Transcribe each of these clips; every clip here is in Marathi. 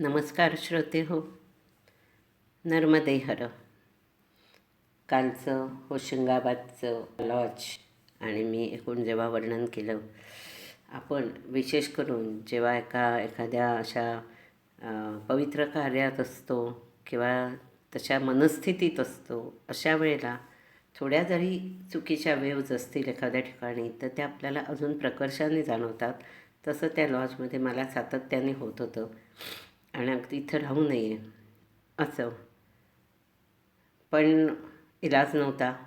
नमस्कार श्रोते हो. नर्मदे हर कालचं होशंगाबादचं लॉज आणि मी एकूण जेव्हा वर्णन केलं आपण विशेष करून जेव्हा एका एखाद्या अशा पवित्र कार्यात असतो किंवा तशा मनस्थितीत असतो अशा वेळेला थोड्या जरी चुकीच्या वेव्ज असतील एखाद्या ठिकाणी तर त्या आपल्याला अजून प्रकर्षाने जाणवतात. तसं त्या लॉजमध्ये मला सातत्याने होत होतं. आणि अगदी इथं राहू नये असं. पण इलाज नव्हता.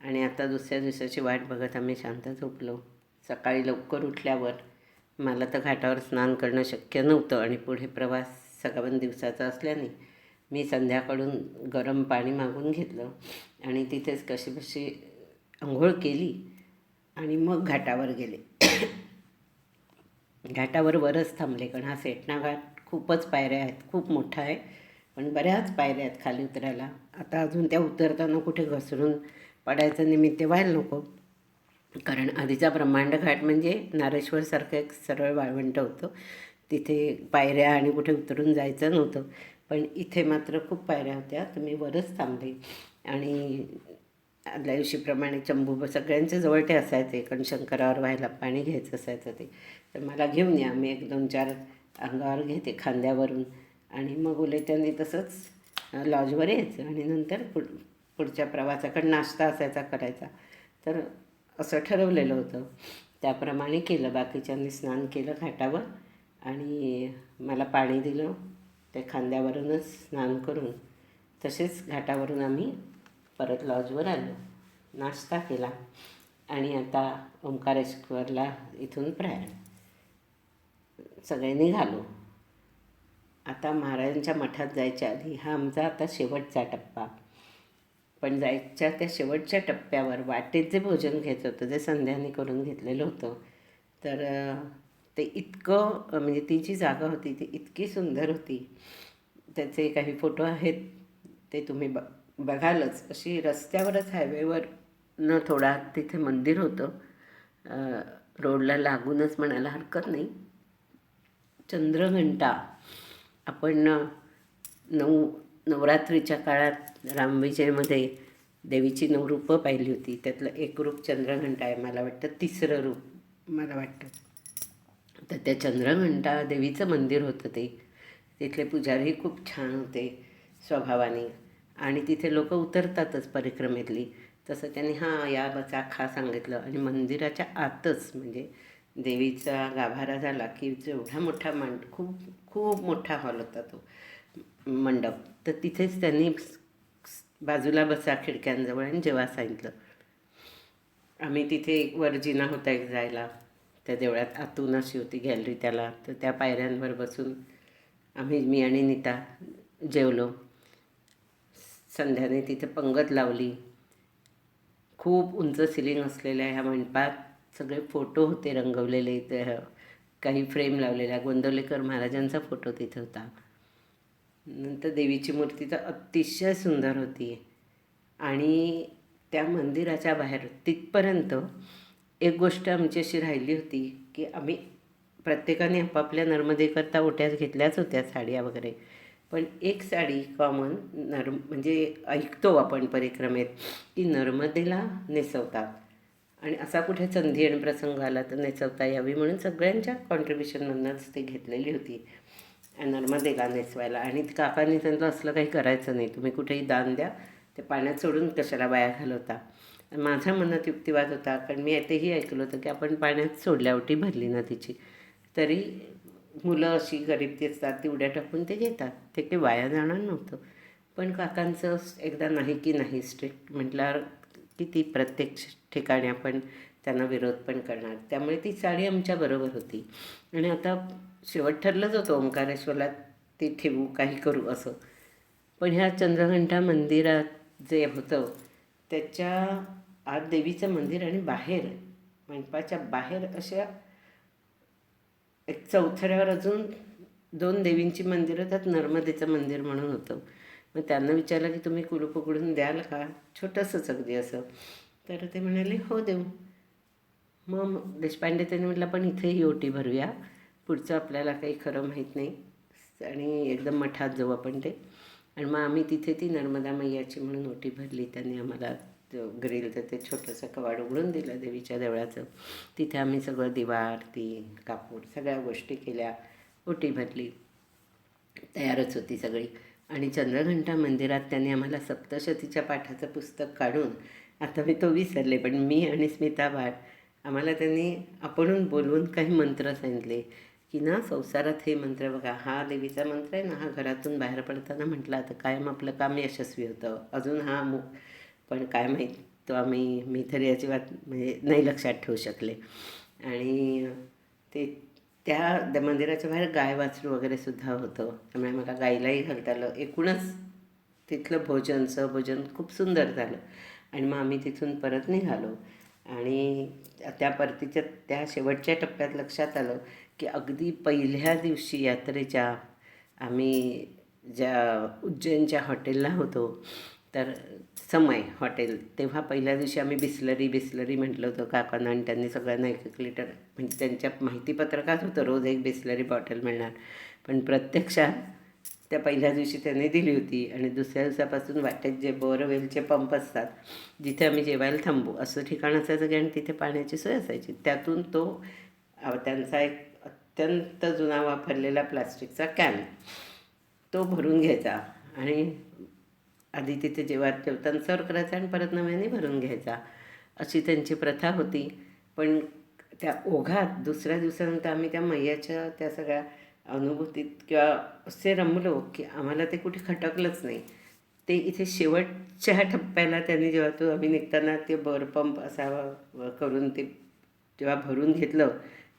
आणि आता दुसऱ्या दिवसाची वाट बघत आम्ही शांत झोपलो. सकाळी लवकर उठल्यावर मला तर घाटावर स्नान करणं शक्य नव्हतं आणि पुढे प्रवास सगळ्या दिवसाचा असल्याने मी संध्याकाळून गरम पाणी मागून घेतलं आणि तिथेच कशी कशी आंघोळ केली आणि मग घाटावर गेले. घाटावर वरच थांबले कारण हा सेटना घाट खूपच पायऱ्या आहेत खूप मोठा आहे पण बऱ्याच पायऱ्या आहेत खाली उतरायला. आता अजून त्या उतरताना कुठे घसरून पडायचं निमित्त व्हायला नको. कारण आधीचा ब्रह्मांड घाट म्हणजे नारेश्वरसारखं एक सरळ वाळवंट होतं. तिथे पायऱ्या आणि कुठे उतरून जायचं नव्हतं. पण इथे मात्र खूप पायऱ्या होत्या. तुम्ही वरच थांबले. आणि आदल्या दिवशीप्रमाणे चंबू सगळ्यांच्या जवळ ते असायचे. कारण शंकरावर व्हायला पाणी घ्यायचं असायचं ते. तर मला घेऊन या. मी एक दोन चार अंगावर घेते खांद्यावरून. आणि मग बोले तसंच लॉजवर यायचं. आणि नंतर पुढ पुढच्या प्रवासाकडे नाश्ता असायचा करायचा. तर असं ठरवलेलं होतं. त्याप्रमाणे केलं. बाकीच्यांनी स्नान केलं घाटावर. आणि मला पाणी दिलं. त्या खांद्यावरूनच स्नान करून तसेच घाटावरून आम्ही परत लॉजवर आलो. नाश्ता केला. आणि आता ओंकारेश्वरला इथून प्रयाण सगळे निघालो आता महाराजांच्या मठात जायच्या आधी हा आमचा आता शेवटचा टप्पा. पण जायच्या त्या शेवटच्या टप्प्यावर वाटेत जे भोजन घ्यायचं होतं जे संध्याने करून घेतलेलं होतं. तर ते इतकं म्हणजे ती जी जागा होती ती इतकी सुंदर होती. त्याचे काही फोटो आहेत ते तुम्ही ब बघालच. अशी रस्त्यावरच हायवेवर न थोडा तिथे मंदिर होतं. रोडला लागूनच म्हणायला हरकत नाही. चंद्रघंटा. आपण नऊ नवरात्रीच्या काळात रामविजयमध्ये देवीची नऊ रूपं पाहिली होती. त्यातलं एक रूप चंद्रघंटा आहे मला वाटतं तिसरं रूप मला वाटतं. तर त्या चंद्रघंटा देवीचं मंदिर होतं ते. तिथले पुजारी खूप छान होते स्वभावाने. आणि तिथे लोक उतरतातच परिक्रमेतली. तसं त्यांनी हां या बसा खा सांगितलं. आणि मंदिराच्या आतच म्हणजे देवीचा गाभारा झाला की जेवढा मोठा मांड खूप खूप मोठा हॉल होता तो मंडप. तर तिथेच त्यांनी बाजूला बसा खिडक्यांजवळ आणि जेव्हा सांगितलं आम्ही तिथे एक वर्जिना होता एक जायला. त्या देवळात आतून अशी होती गॅलरी त्याला. तर त्या पायऱ्यांवर बसून आम्ही मी आणि नीता जेवलो. संध्याने तिथे पंगत लावली. खूप उंच सिलिंग असलेल्या ह्या मंडपात सगळे फोटो होते रंगवलेले ते काही फ्रेम लावलेल्या. गोंदवलेकर महाराजांचा फोटो तिथे होता. नंतर देवीची मूर्ती तर अतिशय सुंदर होती. आणि त्या मंदिराच्या बाहेर तिथपर्यंत एक गोष्ट आमची अशी राहिली होती की आम्ही प्रत्येकाने आपापल्या नर्मदेकरता ओट्यात घेतल्याच होत्या साड्या वगैरे. पण एक साडी कॉमन नर्म म्हणजे ऐकतो आपण परिक्रमेत की नर्मदेला नेसवतात. आणि असा कुठे संधी आणि प्रसंग आला तर नेसवता यावी म्हणून सगळ्यांच्या कॉन्ट्रीब्युशनमधूनच ती घेतलेली होती. नर्मदेला नेसवायला. आणि काकांनी त्यांचं असलं काही करायचं नाही. तुम्ही कुठेही दान द्या. ते पाण्यात सोडून कशाला वाया घालवता? माझ्या मनात युक्तिवाद होता. कारण मी तेही ऐकलं होतं की आपण पाण्यात सोडल्यावटी भरली ना तिची. तरी मुलं अशी गरीब ती असतात ती उड्या टाकून ते घेतात. ते काही वाया जाणार नव्हतं. पण काकांचं एकदा नाही की नाही स्ट्रिक्ट म्हटल्यावर की ती प्रत्येक ठिकाणी आपण त्यांना विरोध पण करणार. त्यामुळे ती साडी आमच्याबरोबर होती. आणि आता शेवट ठरलंच होतं ओंकारेश्वरला ती ठेवू काही करू असं. पण ह्या चंद्रघंटा मंदिरात जे होतं त्याच्या आत देवीचं मंदिर आणि बाहेर मंडपाच्या बाहेर अशा एक चौथऱ्यावर अजून दोन देवींची मंदिरं त्यात नर्मदेचं मंदिर म्हणून होतं. मग त्यांना विचारलं की तुम्ही कुलूप उघडून द्याल का? छोटंसंच अगदी असं. तर ते म्हणाले हो देऊ. मग देशपांडे त्यांनी म्हटलं पण इथेही ओटी भरूया. पुढचं आपल्याला काही खरं माहीत नाही. आणि एकदम मठात जाऊ आपण ते. आणि मग आम्ही तिथे ती नर्मदा मैयाची म्हणून ओटी भरली. त्यांनी आम्हाला ग्रिलचं ते छोटंसं कवाड उघडून दिलं देवीच्या देवळाचं. तिथे आम्ही सगळं दिवा आरती कापूर सगळ्या गोष्टी केल्या ओटी भरली. तयारच होती सगळी. आणि चंद्रघंटा मंदिरात त्यांनी आम्हाला सप्तशतीच्या पाठाचं पुस्तक काढून आता मी तो विसरले पण मी आणि स्मिता भाट आम्हाला त्यांनी आपण बोलवून काही मंत्र सांगितले की ना संसारात हे मंत्र बघा हा देवीचा मंत्र आहे ना हा घरातून बाहेर पडताना म्हटला तर कायम आपलं काम यशस्वी होतं अजून हा अमुक पण काय माहीत तो आम्ही मी तरी याची म्हणजे नाही लक्षात ठेवू शकले. आणि ते त्या द मंदिराच्या बाहेर गाय वासरू वगैरे सुद्धा होतं. त्यामुळे मला गाईलाही घालता आलं. एकूणच तिथलं भोजन सहभोजन खूप सुंदर झालं. आणि मग आम्ही तिथून परत निघालो. आणि त्या परतीच्या त्या शेवटच्या टप्प्यात लक्षात आलं की अगदी पहिल्या दिवशी यात्रेच्या आम्ही ज्या उज्जैनच्या हॉटेलला होतो तर समय हॉटेल. तेव्हा पहिल्या दिवशी आम्ही बिस्लरी बिस्लरी म्हटलं होतं काकांना आणि त्यांनी सगळ्यांना एक एक लिटर म्हणजे त्यांच्या माहितीपत्रकात होतं रोज एक बिस्लरी बॉटल मिळणार. पण प्रत्यक्षात त्या पहिल्या दिवशी त्यांनी दिली होती आणि दुसऱ्या दिवसापासून वाटेत जे बोरवेलचे पंप असतात जिथे आम्ही जेवायला थांबू असं ठिकाण असायचं की आणि तिथे पाण्याची सोय असायची. त्यातून तो त्यांचा एक अत्यंत जुना वापरलेला प्लास्टिकचा कॅन तो भरून घ्यायचा आणि आधी तिथे जेव्हा जेवताना सर्व करायचा आणि परत नव्याने भरून घ्यायचा अशी त्यांची प्रथा होती. पण त्या ओघात दुसऱ्या दिवसानंतर आम्ही त्या मैयाच्या त्या सगळ्या अनुभूतीत किंवा असे रमलो की आम्हाला ते कुठे खटकलंच नाही. ते इथे शेवटच्या टप्प्याला त्यांनी जेव्हा तो आम्ही निघताना ते बरपंप असा व- करून ते जेव्हा भरून घेतलं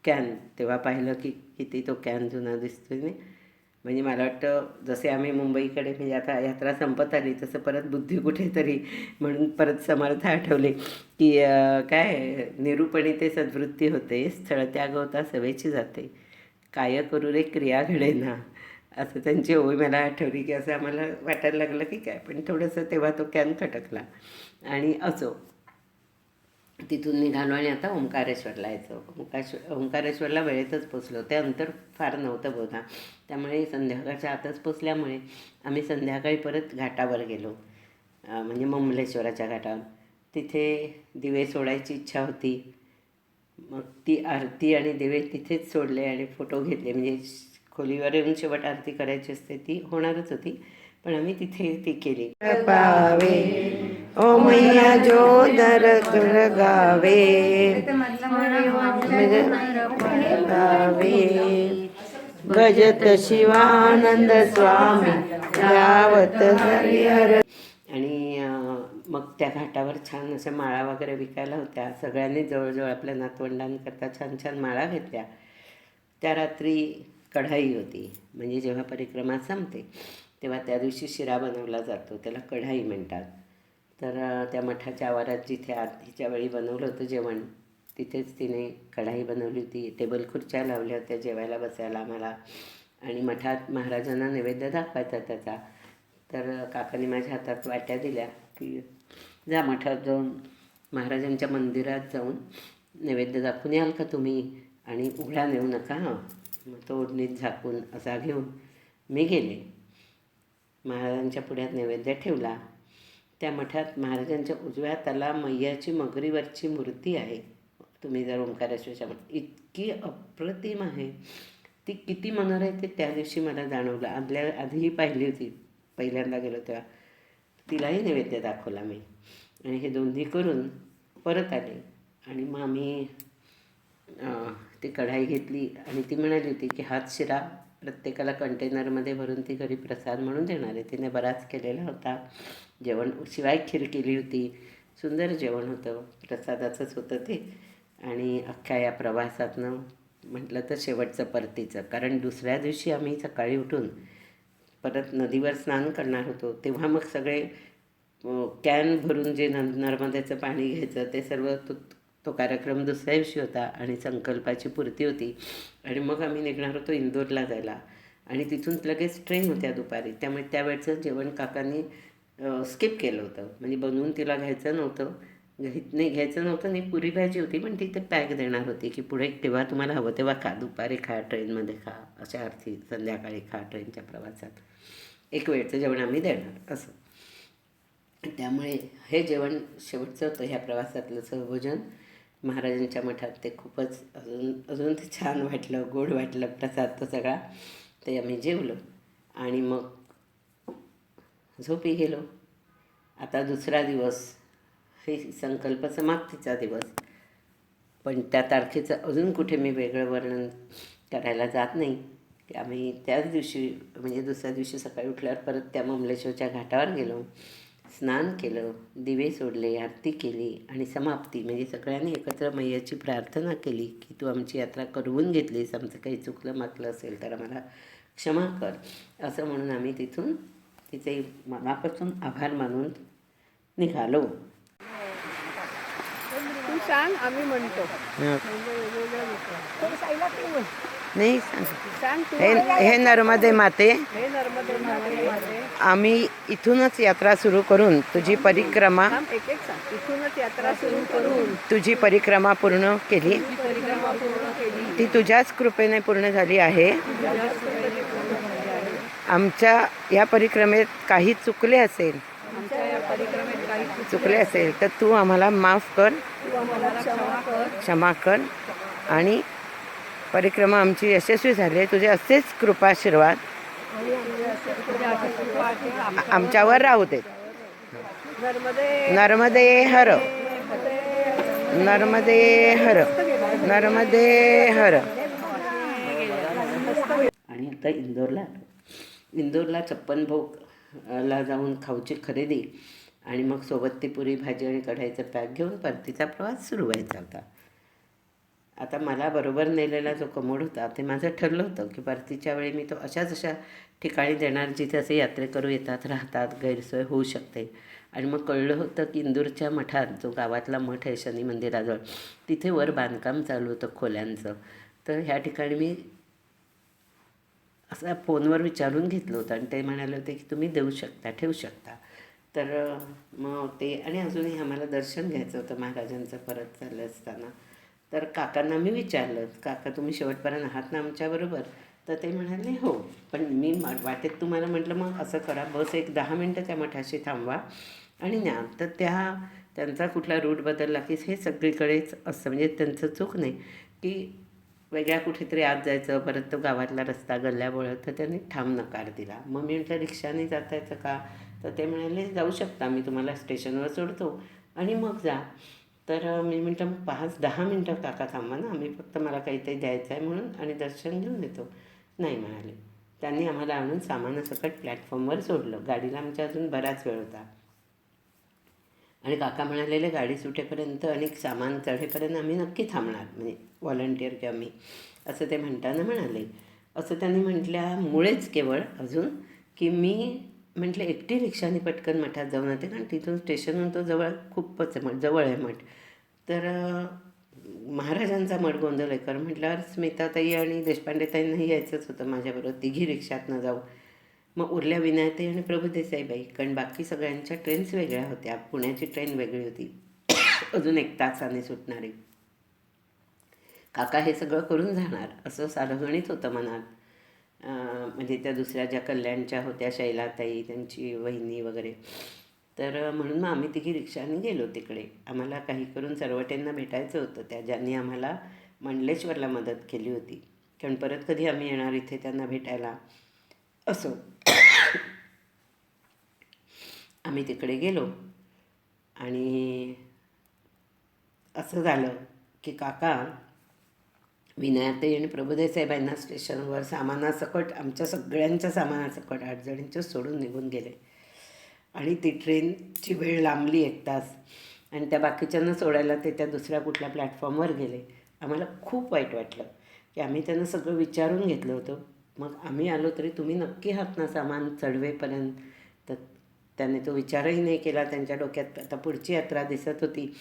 कॅन तेव्हा पाहिलं की किती तो कॅन जुना दिसतोय नाही. म्हणजे मला वाटतं जसे आम्ही मुंबईकडे म्हणजे आता यात्रा संपत आली तसं परत बुद्धी कुठेतरी म्हणून परत समर्थ आठवले की काय निरूपणी ते सद्वृत्ती होते स्थळ त्याग होता सवेची जाते. काय करू रे क्रिया घडे ना असं त्यांची ओळी मला आठवली की असं आम्हाला वाटायला लागलं की काय पण थोडंसं तेव्हा तो कॅन खटकला. आणि असो तिथून निघालो आणि आता ओंकारेश्वरला यायचो. ओंकारेश्वर ओंकारेश्वरला वेळेतच पोचलो. ते अंतर फार नव्हतं बोधा त्यामुळे संध्याकाळच्या आतच पोचल्यामुळे आम्ही संध्याकाळी परत घाटावर गेलो. म्हणजे ममलेश्वराच्या घाटावर. तिथे दिवे सोडायची इच्छा होती. मग ती आरती आणि दिवे तिथेच सोडले आणि फोटो घेतले. म्हणजे खोलीवर येऊन शेवट आरती करायची असते ती होणारच होती. पण आम्ही तिथे ती केली. पावे ओ मैया जो दर गावे. गावे भजत शिवानंद स्वामी गावत हरिहर. आणि मग त्या घाटावर छान अशा माळा वगैरे विकायला होत्या. सगळ्यांनी जवळजवळ आपल्या नातवंडांकरता छान छान माळा घेतल्या. त्या रात्री कढाई होती. म्हणजे जेव्हा परिक्रमा संपते तेव्हा त्या दिवशी शिरा बनवला जातो. त्याला कढाई म्हणतात. तर त्या मठाच्या आवारात जिथे आधीच्या वेळी बनवलं होतं जेवण तिथेच तिने कढाई बनवली होती. टेबल खुर्च्या लावल्या होत्या जेवायला बसायला आम्हाला. आणि मठात महाराजांना नैवेद्य दाखवायचा त्याचा. तर काकाने माझ्या हातात वाट्या दिल्या की जा मठात जाऊन महाराजांच्या मंदिरात जाऊन नैवेद्य दाखवून याल का तुम्ही? आणि उघडा नेऊ नका हां. मग तो ओढणीत झाकून असा घेऊन मी गेले. महाराजांच्या पुढ्यात नैवेद्य ठेवला. त्या मठात महाराजांच्या उजव्या तला मैयाची मगरीवरची मूर्ती आहे. तुम्ही जर ओंकारेश्वरच्या इतकी अप्रतिम आहे ती किती मनोहर आहे ते त्या दिवशी मला जाणवलं. आदल्या आधीही पाहिली होती. पहिल्यांदा गेलो तेव्हा. तिलाही नैवेद्य दाखवला मी. आणि हे दोन्ही करून परत आले. आणि मग आम्ही ती कढाई घेतली आणि ती म्हणाली होती की हात शिरा प्रत्येकाला कंटेनरमध्ये भरून ती घरी प्रसाद म्हणून देणार आहे. तिने बराच केलेला होता. जेवण शिवाय खीर केली होती. सुंदर जेवण होतं. प्रसादाचंच होतं ते. आणि अख्ख्या या प्रवासातनं म्हटलं तर शेवटचं परतीचं. कारण दुसऱ्या दिवशी आम्ही सकाळी उठून परत नदीवर स्नान करणार होतो. तेव्हा मग सगळे कॅन भरून जे न नर्मदेचं पाणी घ्यायचं ते सर्व तो तो कार्यक्रम दुसऱ्या दिवशी होता आणि संकल्पाची पूर्ती होती. आणि मग आम्ही निघणार होतो इंदोरला जायला. आणि तिथून लगेच ट्रेन होत्या दुपारी. त्यामुळे त्यावेळचं जेवण काकांनी स्किप केलं होतं. म्हणजे बनवून तिला घ्यायचं नव्हतं. म्हणजे नाही घ्यायचं नव्हतं नाही पुरी भाजी होती पण ती ते पॅक देणार होती की पुढे केव्हा तुम्हाला हवं तेव्हा खा दुपारी खा ट्रेनमध्ये खा अशा अर्थी संध्याकाळी खा ट्रेनच्या प्रवासात. एक वेळचं जेवण आम्ही देणार असं. त्यामुळे हे जेवण शेवटचं होतं ह्या प्रवासातलं सहभोजन महाराजांच्या मठात ते खूपच अजून अजून ते छान वाटलं गोड वाटलं प्रसाद तो सगळा. ते आम्ही जेवलो. आणि मग झोपी गेलो. आता दुसरा दिवस. हे संकल्प समाप्तीचा दिवस. पण त्या तारखेचं अजून कुठे मी वेगळं वर्णन करायला जात नाही. की आम्ही त्याच दिवशी म्हणजे दुसऱ्या दिवशी सकाळी उठल्यावर परत त्या ममलेश्वरच्या घाटावर गेलो. स्नान केलं दिवे सोडले आरती केली आणि समाप्ती म्हणजे सगळ्यांनी एकत्र मैयाची प्रार्थना केली की तू आमची यात्रा करवून घेतलीस आमचं काही चुकलं माकलं असेल तर आम्हाला क्षमा कर. असं म्हणून आम्ही तिथून तिचे मनापासून आभार मानून निघालो. तू सांग आम्ही म्हणतो. म्हणजे. नाही? सांग. सांग तू. हे हे नर्मदे माते. आम्ही इथूनच यात्रा सुरू करून तुझी परिक्रमा इथूनच यात्रा सुरू करून तुझी परिक्रमा पूर्ण केली. ती तुझ्याच कृपेने पूर्ण झाली आहे. आमच्या या परिक्रमेत काही चुकले असेल. आमच्या या परिक्रमेत काही चूक चुकले असेल. तर तू आम्हाला माफ कर. क्षमा कर. आणि परिक्रमा आमची यशस्वी झाली आहे. तुझे असेच कृपाशीर्वाद आमच्यावर राहू देत नर्मदे. हर. नर्मदे हर. नर्मदे हर. आणि आता इंदोरला. आलो इंदोरला छप्पन भोग अ, ला जाऊन खाऊची खरेदी. आणि मग सोबत ती पुरी भाजी आणि कढाईचं पॅक घेऊन परतीचा प्रवास सुरू व्हायचा होता. आता मला बरोबर नेलेला जो कमोड होता ते माझं ठरलं होतं की परतीच्या वेळी मी तो अशाच अशा ठिकाणी देणार जिथे असे यात्रेकरू येतात राहतात गैरसोय होऊ शकते. आणि मग कळलं होतं की इंदूरच्या मठात जो गावातला मठ आहे शनी मंदिराजवळ तिथे वर बांधकाम चालू होतं खोल्यांचं. तर ह्या ठिकाणी मी असं फोनवर विचारून घेतलं होतं आणि ते म्हणाले होते की तुम्ही देऊ शकता ठेवू शकता. तर मग ते आणि अजूनही आम्हाला दर्शन घ्यायचं होतं महाराजांचं परत चाललं असताना. तर काकांना मी विचारलं काका तुम्ही शेवटपर्यंत आहात ना आमच्याबरोबर तर ते म्हणाले हो. पण मी वाटेत तुम्हाला म्हटलं मग असं करा बस एक दहा मिनटं त्या मठाशी थांबवा आणि न्या तर त्या त्यांचा कुठला रूट बदलला की हे सगळीकडेच असतं म्हणजे त्यांचं चूक नाही की वेगळ्या कुठेतरी आत जायचं परत तो गावातला रस्ता गल्ल्यामुळं तर त्यांनी ठाम नकार दिला. मग मी म्हटलं रिक्षाने जाता येतं का? तर ते म्हणाले जाऊ शकता मी तुम्हाला स्टेशनवर सोडतो. आणि मग जा. तर मी म्हटलं मग पाच दहा मिनटं काका थांबा ना आम्ही फक्त मला काहीतरी द्यायचं आहे म्हणून आणि दर्शन घेऊन येतो. नाही म्हणाले. त्यांनी आम्हाला आणून सामानासकट प्लॅटफॉर्मवर सोडलं. गाडीला आमच्या अजून बराच वेळ होता. आणि काका म्हणालेले गाडी सुटेपर्यंत आणि सामान चढेपर्यंत आम्ही नक्की थांबणार म्हणजे व्हॉलंटियर किंवा मी. असं ते म्हणताना म्हणाले. असं त्यांनी म्हटल्यामुळेच केवळ अजून की मी म्हटलं एकटी रिक्षाने पटकन मठात जाऊन येते कारण तिथून स्टेशनहून तो जवळ खूपच आहे मठ जवळ आहे मठ. तर महाराजांचा मठ गोंधळेकर म्हटल्यावर स्मिताताई आणि देशपांडेताईंनाही यायचंच होतं माझ्याबरोबर तिघी रिक्षातनं जाऊ. मग उरल्या विनायताई आणि प्रभुदेसाईबाई कारण बाकी सगळ्यांच्या ट्रेन्स वेगळ्या होत्या पुण्याची ट्रेन वेगळी होती. अजून एक तासाने सुटणारी. काका हे सगळं करून जाणार असं सारगणित होतं मनात. म्हणजे त्या दुसऱ्या ज्या कल्याणच्या होत्या शैलाताई त्यांची वहिनी वगैरे. तर म्हणून मग आम्ही तिघी रिक्षाने गेलो तिकडे. आम्हाला काही करून सरवटेंना भेटायचं होतं. त्या ज्यांनी आम्हाला मंडलेश्वरला मदत केली होती. कारण परत कधी आम्ही येणार इथे त्यांना भेटायला? असो. आम्ही तिकडे गेलो. आणि असं झालं की काका विनायते आणि प्रभुदेसाहेबांना स्टेशनवर सामानासकट आमच्या सगळ्यांच्या सामानासकट आठ सोडून निघून गेले. आणि ती ट्रेनची वेळ लांबली एक तास. आणि त्या बाकीच्यांना सोडायला ते त्या दुसऱ्या कुठल्या प्लॅटफॉर्मवर गेले. आम्हाला खूप वाईट वाटलं की आम्ही त्यांना सगळं विचारून घेतलं होतं. मग आम्ही आलो तरी तुम्ही नक्की आहात ना सामान चढवेपर्यंत. तर त्याने तो विचारही नाही केला. त्यांच्या डोक्यात आता पुढची यात्रा दिसत होती.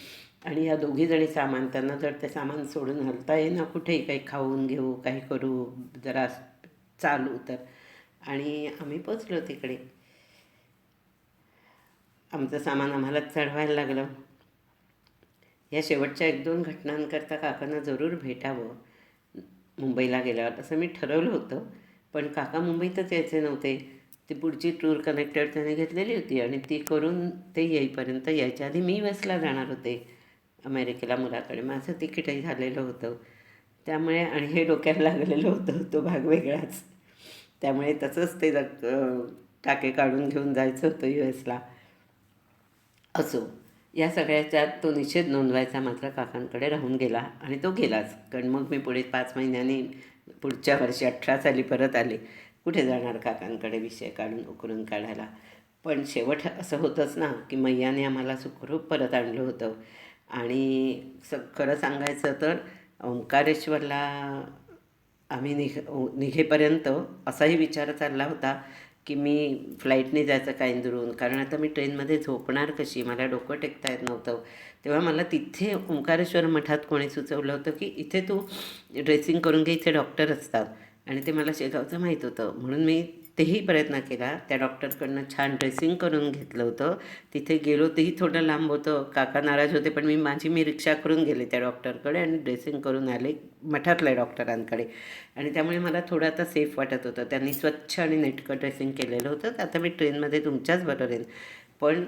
आणि या दोघीजणी सामान त्यांना जर ते सामान सोडून हलता येईना कुठेही काही खाऊन घेऊ काही करू जरा चालू तर. आणि आम्ही पोचलो तिकडे. आमचं सामान आम्हाला चढवायला लागलं. या शेवटच्या एक दोन घटनांकरता काकांना जरूर भेटावं. मुंबईला गेल्यावर असं मी ठरवलं होतं. पण काका मुंबईतच यायचे नव्हते. ती पुढची टूर कनेक्टेड त्याने घेतलेली होती आणि ती करून ते येईपर्यंत यायच्या आधी मी बसला जाणार होते. अमेरिकेला मुलाकडे. माझं तिकीटही झालेलं होतं. त्यामुळे आणि हे डोक्याला लागलेलं होतं तो भाग वेगळाच. त्यामुळे तसंच ते रक- टाके काढून घेऊन जायचं होतं यू एसला. असो या सगळ्याच्यात तो निषेध नोंदवायचा मात्र काकांकडे राहून गेला आणि तो गेलाच. कारण मग मी पुढे पाच महिन्यांनी पुढच्या वर्षी अठरा साली परत आले. कुठे जाणार काकांकडे विषय काढून उकरून काढायला? पण शेवट असं होतंच ना की मैयाने आम्हाला सुखरूप परत आणलं होतं. आणि स खरं सांगायचं तर ओंकारेश्वरला आम्ही निघ निघेपर्यंत असाही विचार चालला होता की मी फ्लाईटने जायचं काय इंदुरून कारण आता मी ट्रेनमध्ये झोपणार कशी? मला डोकं टेकता येत नव्हतं. तेव्हा मला तिथे ओंकारेश्वर मठात कोणी सुचवलं होतं की इथे तू ड्रेसिंग करून घे इथे डॉक्टर असतात. आणि ते मला शेगावचं माहीत होतं. म्हणून मी तेही प्रयत्न केला. त्या डॉक्टरकडनं छान ड्रेसिंग करून घेतलं होतं. तिथे गेलो तेही थोडं लांब होतं. काका नाराज होते पण मी माझी मी रिक्षा करून गेले त्या डॉक्टरकडे आणि ड्रेसिंग करून आले मठातल्या डॉक्टरांकडे. आणि त्यामुळे मला थोडं आता सेफ वाटत होतं. त्यांनी स्वच्छ आणि नेटकं ड्रेसिंग केलेलं होतं. तर आता मी ट्रेनमध्ये तुमच्याच बरोबर येईन. पण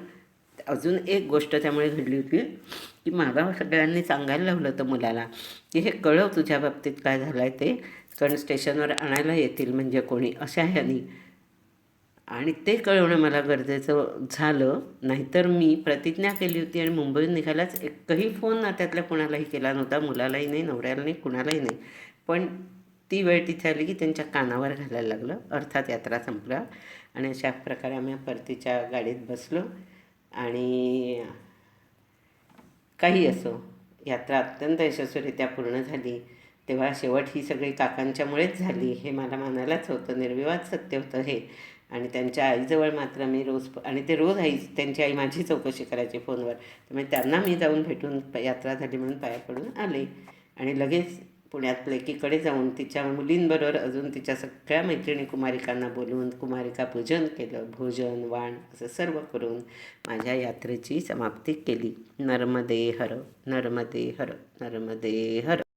अजून एक गोष्ट त्यामुळे घडली होती की मला सगळ्यांनी सांगायला लावलं होतं मुलाला की हे कळव तुझ्या बाबतीत काय झालं आहे ते. कारण स्टेशनवर आणायला येतील म्हणजे कोणी. अशा ह्यानी आणि ते कळवणं मला गरजेचं झालं. नाहीतर मी प्रतिज्ञा केली होती आणि मुंबईहून निघाल्याच एकही फोन नात्यातल्या कुणालाही केला नव्हता. मुलालाही नाही नवऱ्याला नाही कुणालाही नाही. पण ती वेळ तिथे आली की त्यांच्या कानावर घालायला लागलं. अर्थात यात्रा संपला आणि अशा प्रकारे आम्ही परतीच्या गाडीत बसलो आणि काही असो यात्रा अत्यंत यशस्वीरित्या पूर्ण झाली. तेव्हा शेवट ही सगळी काकांच्यामुळेच झाली हे मला मानायलाच होतं. निर्विवाद सत्य होतं हे. आणि त्यांच्या आईजवळ मात्र मी रोज आणि ते रोज आई त्यांची आई माझी चौकशी करायची फोनवर. त्यामुळे त्यांना मी जाऊन भेटून प- यात्रा झाली म्हणून पाया पडून आले. आणि लगेच पुण्यात लेकीकडे जाऊन तिच्या मुलींबरोबर अजून तिच्या सगळ्या मैत्रिणी कुमारिकांना बोलवून कुमारिका पूजन केलं भोजन वाण असं सर्व करून माझ्या यात्रेची समाप्ती केली. नर्मदे हर नर्मदे हर नर्मदे हर.